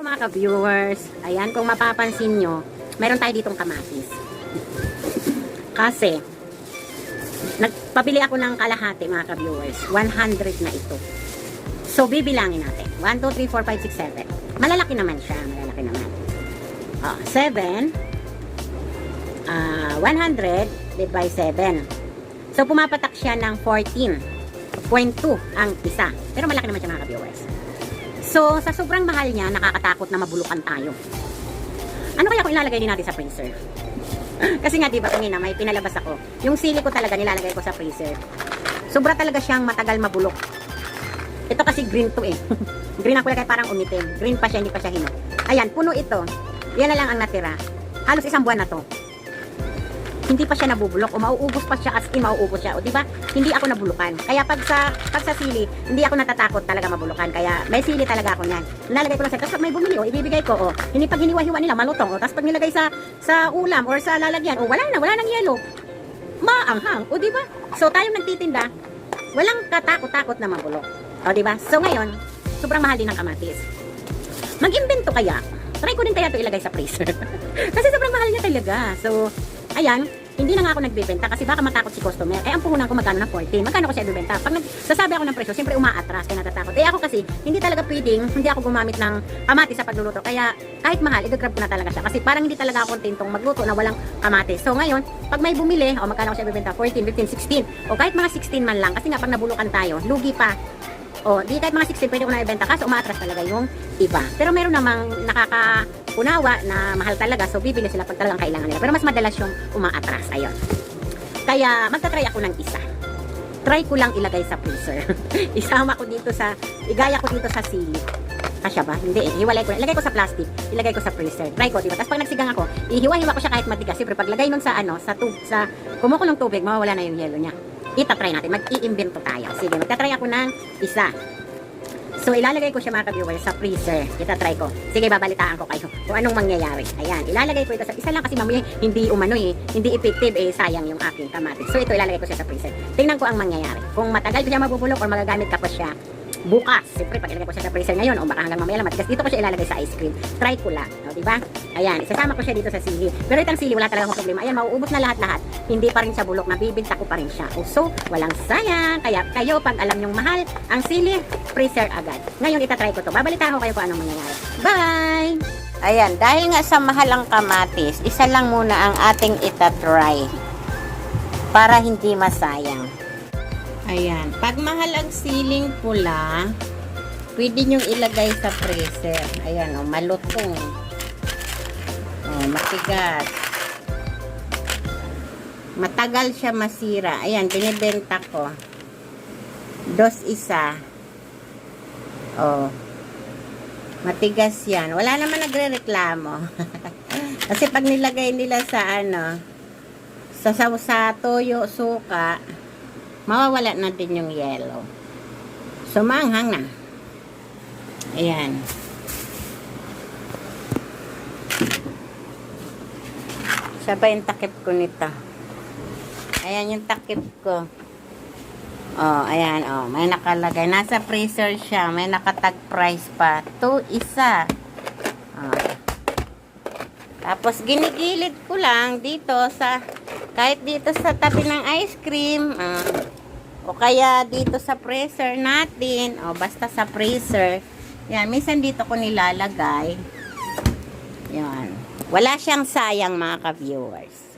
Hello mga ka-viewers. Ayan, kung mapapansin nyo, meron tayo ditong kamatis. Kasi, nagpabili ako ng kalahati mga ka-viewers. 100 na ito. So, bibilangin natin. 1, 2, 3, 4, 5, 6, 7. Malalaki naman siya. Malalaki naman. Oh, 7. Ah, 100 divided by 7. So, pumapatak siya ng 14.2 ang isa. Pero malaki naman siya mga ka-viewers. So, sa sobrang mahal niya, nakakatakot na mabulukan tayo. Ano kaya kung ilalagay din natin sa freezer? Kasi nga, di ba, kanina may pinalabas ako. Yung sili ko talaga nilalagay ko sa freezer. Sobra talaga siyang matagal mabulok. Ito kasi green to eh. green ang kulay kaya parang umitim. Green pa siya, hindi pa siya hinog. Ayan, puno ito. Yan na lang ang natira. Halos isang buwan na to. Hindi pa siya nabubulok o mauubos pa siya as in mauubos siya. O di ba? Hindi ako nabulukan. Kaya pag sa pag sa sili, hindi ako natatakot talaga mabulukan. Kaya may sili talaga ako niyan. Nilalagay ko lang sa tapos pag may bumili o ibibigay ko o hindi pag hiniwa-hiwa nila malutong o tapos pag nilagay sa sa ulam or sa lalagyan o wala na, wala nang yelo. Maanghang. O di ba? So tayong nagtitinda, walang katakot-takot na mabulok. O di ba? So ngayon, sobrang mahal din ng kamatis. Mag-invento kaya. Try ko din kaya ito ilagay sa freezer. kasi sobrang mahal niya talaga. So, ayan, hindi na nga ako nagbebenta kasi baka matakot si customer. Eh, ang puhunan ko magkano na 14. Magkano ko siya ibebenta? Pag nagsasabi ako ng presyo, siyempre umaatras kaya natatakot. Eh, ako kasi, hindi talaga pwedeng, hindi ako gumamit ng kamatis sa pagluluto. Kaya, kahit mahal, i-grab ko na talaga siya. Kasi parang hindi talaga ako kontentong magluto na walang kamatis. So, ngayon, pag may bumili, o magkano ko siya ibebenta? 14, 15, 16. O kahit mga 16 man lang, kasi nga pag nabulukan tayo, lugi pa. O, di kahit mga 16 pwede ko na ibenta kaso umaatras talaga yung iba. Pero meron namang nakakaunawa na mahal talaga so bibili sila pag talagang kailangan nila. Pero mas madalas yung umaatras. Ayun. Kaya magta-try ako ng isa. Try ko lang ilagay sa freezer. Isama ko dito sa, igaya ko dito sa sili. Kasya ba? Hindi eh. Hiwalay ko. Ilagay ko sa plastic. Ilagay ko sa freezer. Try ko, di ba? Tapos pag nagsigang ako, ihiwa-hiwa ko siya kahit matigas. Siyempre, pag lagay nun sa ano, sa tub, sa kumukulong tubig, mawawala na yung yelo niya. Itatry natin. Mag-i-invento tayo. Sige, magta-try ako ng isa. So, ilalagay ko siya mga ka-viewers sa freezer. Itatry ko. Sige, babalitaan ko kayo kung anong mangyayari. Ayan, ilalagay ko ito sa isa lang kasi mamaya hindi umano eh. Hindi effective eh, sayang yung aking kamatis. So, ito ilalagay ko siya sa freezer. Tingnan ko ang mangyayari. Kung matagal ko siya mabubulok or magagamit pa siya bukas. Siyempre, pag ilagay ko siya sa freezer ngayon o baka hanggang mamaya lang matigas, dito ko siya ilalagay sa ice cream. Try ko lang. O, di ba? Ayan, isasama ko siya dito sa sili. Pero itang sili, wala talaga akong problema. Ayan, mauubos na lahat-lahat. Hindi pa rin siya bulok. Nabibinta ko pa rin siya. O, so, walang sayang. Kaya kayo, pag alam nyong mahal, ang sili, freezer agad. Ngayon, itatry ko to. Babalitaan ko kayo kung anong mangyayari. Bye! Ayan, dahil nga sa mahal ang kamatis, isa lang muna ang ating itatry para hindi masayang. Ayan, pag mahal ang siling pula, pwede nyong ilagay sa freezer. Ayan, oh, malutong. Oh, matigas. Matagal siya masira. Ayan, binibenta ko. Dos isa. Oh. Matigas yan. Wala naman nagre-reklamo. Kasi pag nilagay nila sa ano, sa, sa, sa toyo, suka, mawawala na din yung yellow. So, maanghang na. Ayan. Siya ba yung takip ko nito? Ayan yung takip ko. Oh, ayan, oh. May nakalagay. Nasa freezer siya. May nakatag price pa. Two, isa. Oh. Tapos, ginigilid ko lang dito sa, kahit dito sa tabi ng ice cream. Ah. o kaya dito sa freezer natin. O, basta sa freezer. Yan, minsan dito ko nilalagay. Yan. Wala siyang sayang mga ka-viewers.